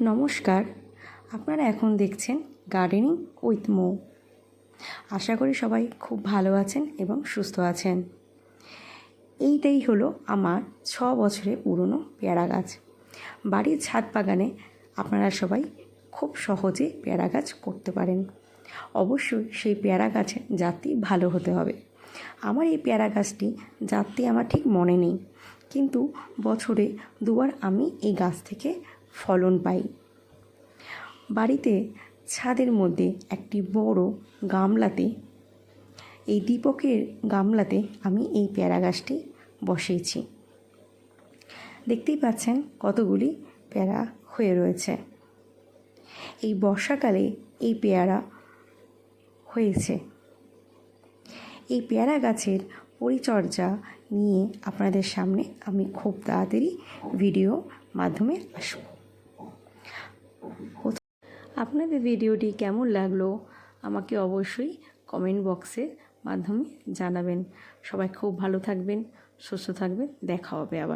নমস্কার। আপনারা এখন দেখছেন গার্ডেনিং উইথ মো আশা করি সবাই খুব ভালো আছেন এবং সুস্থ আছেন। এইটাই হলো আমার ছ বছরে পুরনো পেয়ারা গাছ। বাড়ির ছাদ বাগানে আপনারা সবাই খুব সহজে পেয়ারা গাছ করতে পারেন। অবশ্যই সেই পেয়ারা গাছের জাতি ভালো হতে হবে। আমার এই পেয়ারা গাছটি জাতটি আমার ঠিক মনে নেই। কিন্তু বছরে দুবার আমি এই গাছ থেকে ফলন পাই। বাড়িতে ছাদের মধ্যে একটি বড় গামলাতে, এই দীপকের গামলাতে আমি এই পেয়ারা গাছটি বসিয়েছি। দেখতেই পাচ্ছেন কতগুলি পেয়ারা হয়ে রয়েছে। এই বর্ষাকালে এই পেয়ারা হয়েছে। এই পেয়ারা গাছের পরিচর্যা নিয়ে আপনাদের সামনে আমি খুব তাড়াতাড়ি ভিডিও মাধ্যমে আসব। আপনাদের ভিডিওটি কেমন লাগল আমাকে অবশ্যই কমেন্ট বক্সের মাধ্যমে জানাবেন। সবাই খুব ভালো থাকবেন, সুস্থ থাকবেন, দেখা হবে আবার।